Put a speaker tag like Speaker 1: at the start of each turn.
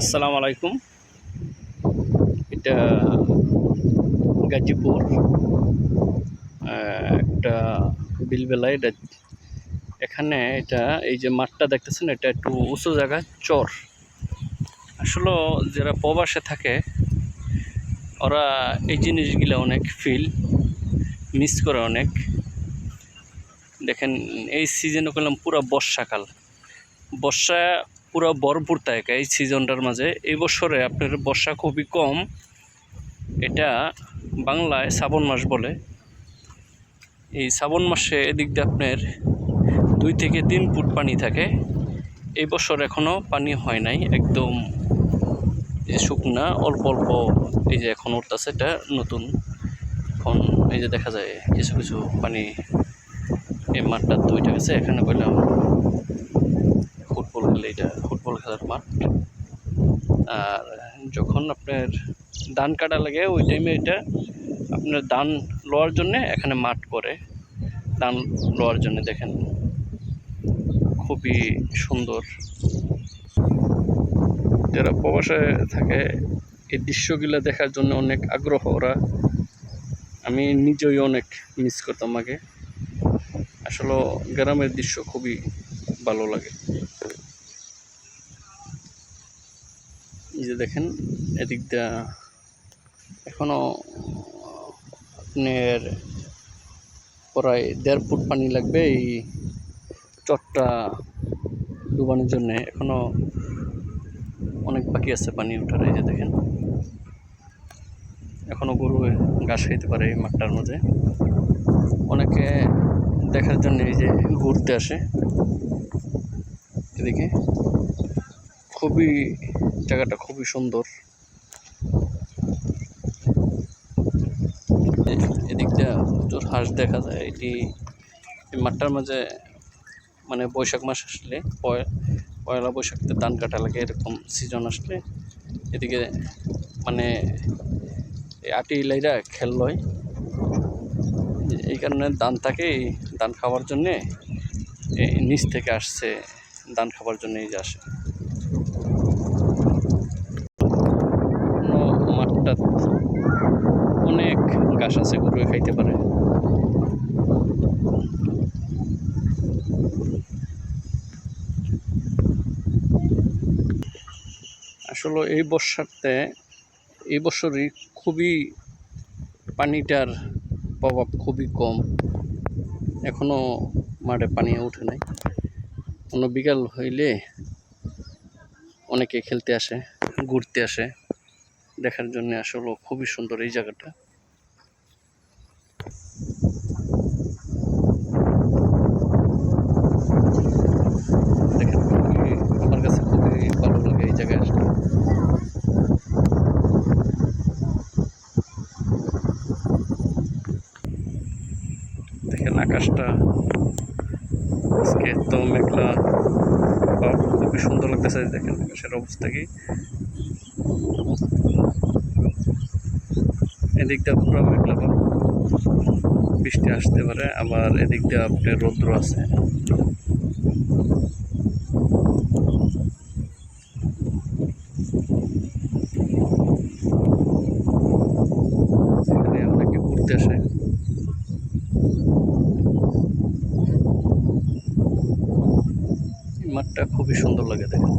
Speaker 1: আসসালামু আলাইকুম। এটা গাজীপুর একটা বিলবেলা এটা। এখানে এটা, এই যে মাঠটা দেখতেছেন, এটা একটু উঁচু জায়গা, চর। আসলে যারা প্রবাসে থাকে, ওরা এই জিনিসগুলো অনেক ফিল মিস করে অনেক। দেখেন, এই সিজনে করলাম পুরো বর্ষাকাল। বর্ষা পুরো ভরপুর থাকে এই সিজনটার মাঝে। এই বছরে আপনার বর্ষা খুবই কম। এটা বাংলায় শ্রাবণ মাস বলে। এই শ্রাবণ মাসে এদিক দিয়ে আপনার দুই থেকে তিন ফুট পানি থাকে। এই বছর এখনও পানি হয় নাই, একদম এই শুকনা, অল্প অল্প এই যে এখন উঠতেছে এটা নতুন। এখন এই যে দেখা যায়, কিছু কিছু পানি এই মাঠটা দুইটা গেছে, এখানে কইলাম ফুটবল খেলে এটা ফুটবল খেলার মাঠ। আর যখন আপনার ধান কাটা লাগে, ওই টাইমে এটা আপনার ধান লওয়ার জন্যে এখানে মাঠ করে ধান লওয়ার জন্য দেখেন। খুবই সুন্দর। যারা প্রবাসে থাকে, এই দৃশ্যগুলো দেখার জন্য অনেক আগ্রহ ওরা। আমি নিজেই অনেক মিস করতাম আগে। আসলে গ্রামের দৃশ্য খুবই ভালো লাগে। এই যে দেখেন, এদিক দিয়া এখনও, আপনার প্রায় দেড় ফুট পানি লাগবে এই চটটা ডুবানোর জন্য। এখনও অনেক বাকি আছে পানি ওঠার, এই যে দেখেন। এখনও গরু ঘাস খাইতে পারে এই মাঠটার মধ্যে। অনেকে দেখার জন্য এই যে ঘুরতে আসে। এদিকে খুবই, জায়গাটা খুবই সুন্দর। এদিকটা প্রচুর হাঁস দেখা যায়। এটি মাঠটার মাঝে মানে বৈশাখ মাস আসলে পয়- পয়লা বৈশাখতে ধান কাটা লাগে, এরকম সিজন আসলে। এদিকে মানে আটি ইলাইরা খেল লয় এই কারণে ধান থাকে ধান খাওয়ার জন্যে নিচ থেকে আসছে, ধান খাবার জন্য এই যে আসে। মাঠটা অনেক ঘাস আছে গরু খাইতে পারে। আসলে এই বর্ষাতে, এই বছরই খুবই পানিটার প্রভাব খুবই কম। এখনও মাঠে পানি ওঠে নাই। কোনো বিকাল হইলে অনেকে খেলতে আসে, ঘুরতে আসে। দেখার জন্য আসলে খুবই সুন্দর এই জায়গাটা। দেখেন আকাশটা আজকে তো মেঘলা খুবই সুন্দর লাগতেছে। দেখেন, আকাশের অবস্থা কি। এদিক দিয়ে পুরো মেঘলা ভাব বৃষ্টি আসতে পারে, আবার এদিকটা আপনার রৌদ্র আছে। ঘুরতে আসে। মাঠটা খুবই সুন্দর লাগে দেখেন